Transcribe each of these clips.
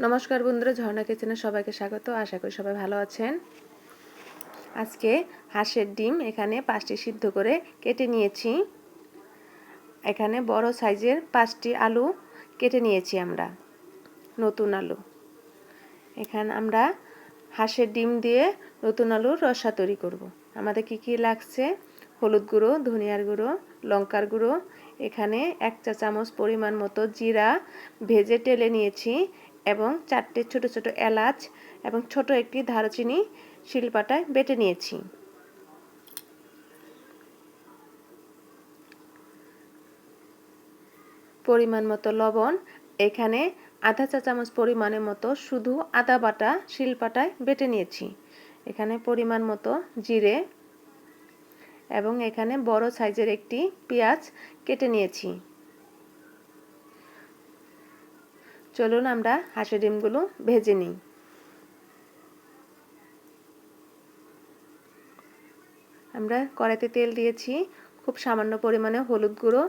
নমস্কার বন্ধুরা, ঝর্ণা কিচেনে সবাইকে স্বাগত। আশা করি সবাই ভালো আছেন। আজকে হাঁসের ডিম এখানে পাঁচটি সিদ্ধ করে কেটে নিয়েছি। এখানে বড় সাইজের পাঁচটি আলু কেটে নিয়েছি আমরা, নতুন আলু। এখানে আমরা হাঁসের ডিম দিয়ে নতুন আলুর রসা তৈরি করব। আমাদের কি কি লাগছে? হলুদ গুঁড়ো, ধনিয়ার গুঁড়ো, লঙ্কার গুঁড়ো। এখানে এক চা চামচ পরিমাণ মতো জিরা ভেজে টেলে নিয়েছি। এবং চারটে ছোট ছোট এলাচ এবং ছোট একটি দারুচিনি শিলপাটায় বেটে নিয়েছি। পরিমাণ মতো লবণ, এখানে আধা চা চামচ পরিমাণের মতো শুধু আদা বাটা শিলপাটায় বেটে নিয়েছি। এখানে পরিমাণ মতো জিরে এবং এখানে বড় সাইজের একটি পেঁয়াজ কেটে নিয়েছি। চলুন আমরা হাঁসের ডিমগুলো ভেজে নিই। আমরা কড়াইতে তেল দিয়েছি, খুব সামান্য পরিমাণে হলুদ গুঁড়ো।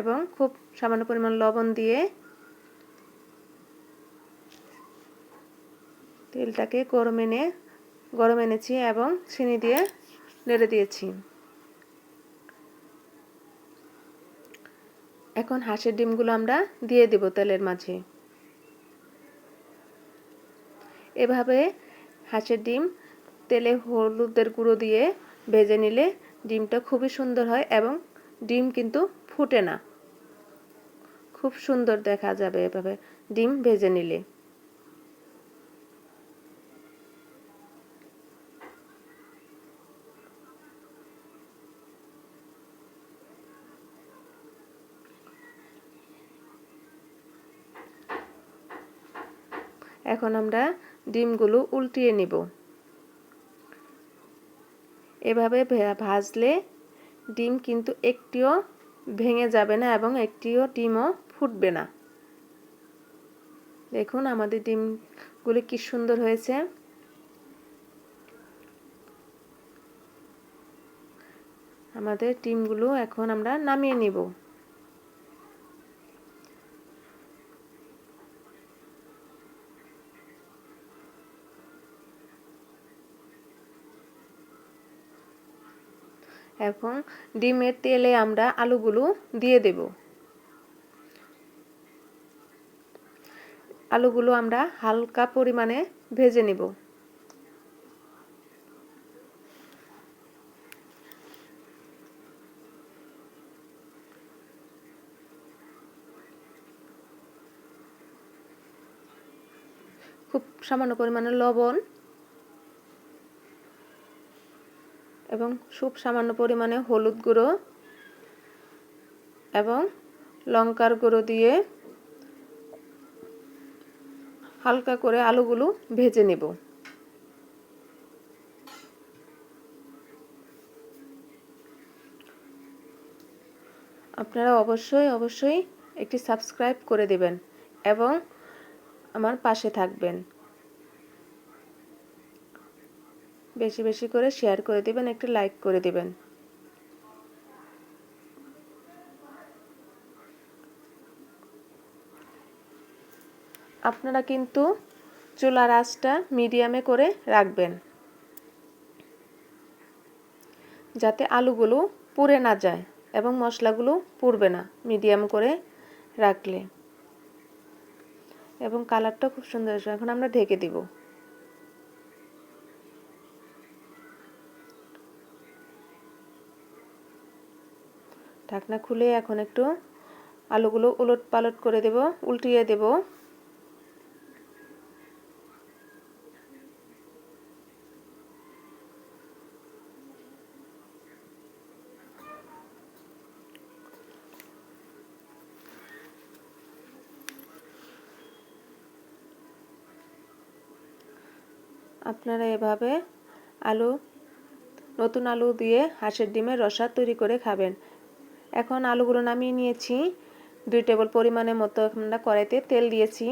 এবং খুব সামান্য পরিমাণ লবণ দিয়ে তেলটাকে গরম এনে, গরম এনেছি এবং চিনি দিয়ে নেড়ে দিয়েছি। এখন হাঁসের ডিমগুলো আমরা দিয়ে দেব তেলের মাঝে। এভাবে হাঁসের ডিম তেলে হলুদের গুঁড়ো দিয়ে ভেজে নিলে ডিমটা খুবই সুন্দর হয় এবং ডিম কিন্তু ফুটে না। খুব সুন্দর দেখা যাবে এভাবে ডিম ভেজে নিলে। এখন আমরা ডিমগুলো উল্টিয়ে নিব। এভাবে ভাজলে ডিম কিন্তু একটিও ভেঙে যাবে না এবং একটিও ডিমও ফুটবে না। দেখুন আমাদের ডিমগুলি কি সুন্দর হয়েছে। আমাদের ডিমগুলো এখন আমরা নামিয়ে নিব। এখন ডিমের তেলে আমরা আলুগুলো দিয়ে দেব। আলুগুলো আমরা হালকা পরিমাণে ভেজে নেব। খুব সামান্য পরিমাণে লবণ এবং খুব সামান্য পরিমাণে হলুদ গুঁড়ো এবং লঙ্কার গুঁড়ো দিয়ে হালকা করে আলুগুলো ভেজে নেব। আপনারা অবশ্যই অবশ্যই একটি সাবস্ক্রাইব করে দেবেন এবং আমার পাশে থাকবেন। বেশি বেশি করে শেয়ার করে দিবেন, একটু লাইক করে দেবেন। আপনারা কিন্তু চুলার আঁচটা মিডিয়ামে করে রাখবেন। যাতে আলুগুলো পুড়ে না যায় এবং মশলাগুলো পুড়বে না মিডিয়াম করে রাখলে। এবং কালারটা খুব সুন্দর এখন আমরা ঢেকে দিব। ঢাকনা খুলে এখন একটু আলুগুলো উলট পালট করে দেব, উল্টিয়ে দেব। আপনারা এভাবে আলু, নতুন আলু দিয়ে হাঁসের ডিমের রসা তৈরি করে খাবেন। এখন আলুগুলো নামিয়ে নিয়েছি। দুই টেবিল পরিমাণের মতো আমরা কড়াইতে তেল দিয়েছি।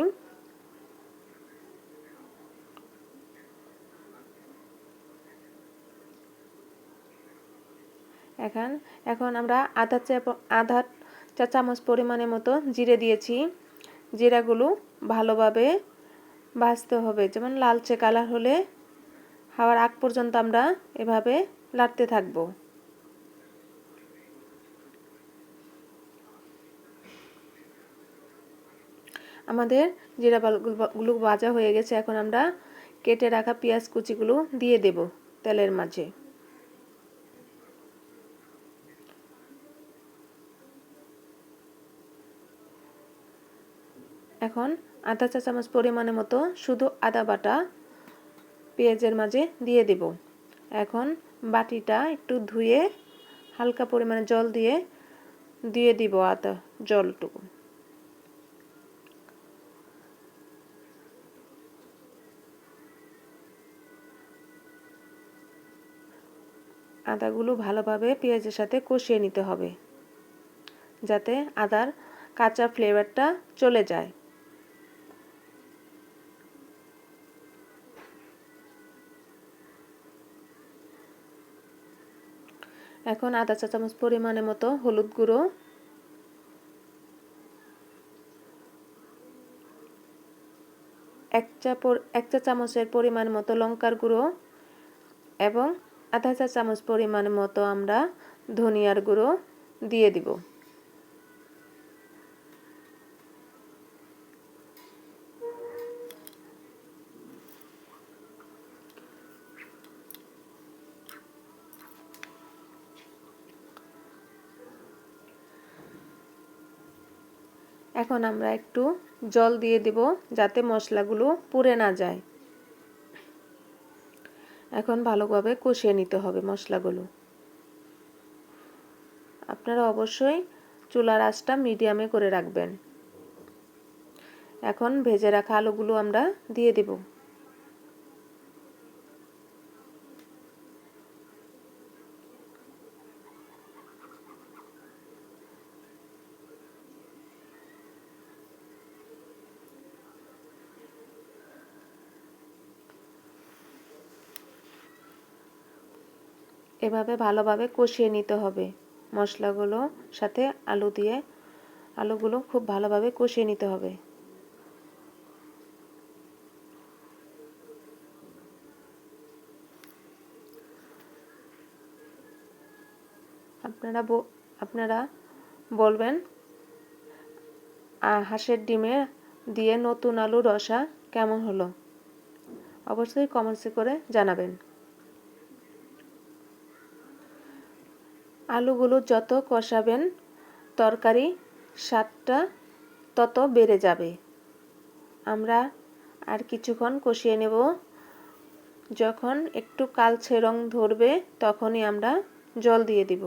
এখন এখন আমরা আধা চা আধা চা চামচ পরিমাণের মতো জিরে দিয়েছি। জিরাগুলো ভালোভাবে ভাজতে হবে। যেমন লালচে কালার হলে হওয়ার আগ পর্যন্ত আমরা এভাবে লাড়তে থাকব। আমাদের জিরা গুলো ভাজা হয়ে গেছে, এখন আমরা কেটে রাখা পেঁয়াজ কুচিগুলো দিয়ে দেব তেলের মাঝে। এখন আধা চা চামচ পরিমাণের মতো শুধু আদা বাটা পেঁয়াজের মাঝে দিয়ে দেব। এখন বাটিটা একটু ধুয়ে হালকা পরিমাণে জল দিয়ে দিয়ে দিব আদা জলটুকু। আদাগুলো ভালোভাবে পেঁয়াজের সাথে কষিয়ে নিতে হবে, যাতে আদার কাঁচা ফ্লেভারটা চলে যায়। এখন আদা চা চামচ পরিমাণের মতো হলুদ গুঁড়ো। এক চা এক চা চামচের পরিমাণ মতো লঙ্কার গুঁড়ো এবং আধা চা চামচ পরিমাণ মতো আমরা ধনিয়ার গুঁড়ো দিয়ে দিব। এখন আমরা একটু জল দিয়ে দিব যাতে মশলাগুলো পুড়ে না যায়। এখন ভালোভাবে কষিয়ে নিতে হবে মশলাগুলো। আপনারা অবশ্যই চুলার আঁচটা মিডিয়ামে করে রাখবেন। এখন ভেজে রাখা আলুগুলো আমরা দিয়ে দেব। এভাবে ভালোভাবে কষিয়ে নিতে হবে। মশলাগুলো সাথে আলু দিয়ে, আলুগুলো খুব ভালোভাবে কষিয়ে নিতে হবে। আপনারা আপনারা বলবেন হাঁসের ডিমে দিয়ে নতুন আলু রসা কেমন হলো? অবশ্যই কমেন্টসে করে জানাবেন। আলুগুলো যত কষাবেন, তরকারি স্বাদটা তত বেড়ে যাবে। আমরা আর কিছুক্ষণ কষিয়ে নেব। যখন একটু কালছে রং ধরবে, তখনই আমরা জল দিয়ে দিব।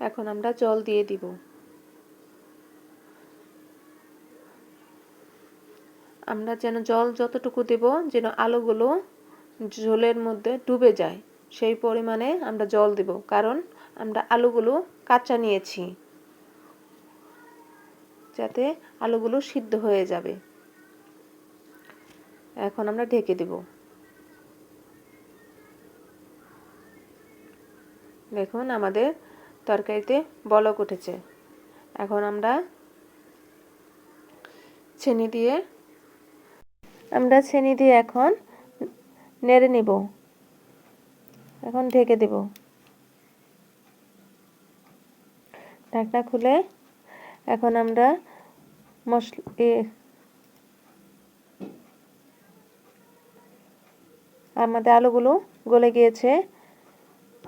এখন আমরা জল দিয়ে দিব। আমরা যেন জল যতটুকু দেব, যেন আলুগুলো ঝোলের মধ্যে ডুবে যায়, সেই পরিমাণে আমরা জল দেব, কারণ আমরা আলুগুলো কাঁচা নিয়েছি, যাতে আলুগুলো সিদ্ধ হয়ে যাবে। এখন আমরা ঢেকে দেব। দেখুন, আমাদের তরকারিতে বলক উঠেছে। এখন আমরা ছেনি দিয়ে, আমরা ছেনি দিয়ে এখন নেড়ে নেব। এখন ঢেকে দেব। ঢাকনা খুলে এখন আমরা মশলা আমাদের আলুগুলো গলে গিয়েছে।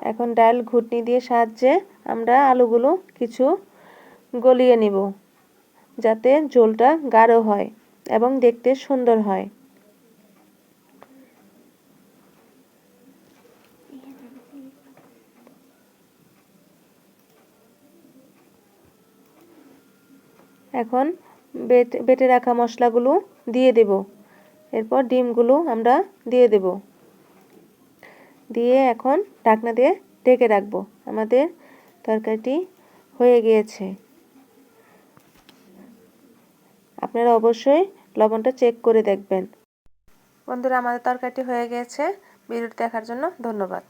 এখন ডাল ঘুটনি দিয়ে সাহায্যে আমরা আলুগুলো কিছু গলিয়ে নিব, যাতে ঝোলটা গাঢ় হয় এবং দেখতে সুন্দর হয়। এখন বেটে বেটে রাখা মশলাগুলো দিয়ে দেব। এরপর ডিমগুলো আমরা দিয়ে দেব। দিয়ে এখন ঢাকনা দিয়ে ঢেকে রাখব। আমাদের তরকারিটি হয়ে গিয়েছে। আপনারা অবশ্যই লবণটা চেক করে দেখবেন। বন্ধুরা, আমাদের তরকারিটি হয়ে গিয়েছে। ভিডিওটি দেখার জন্য ধন্যবাদ।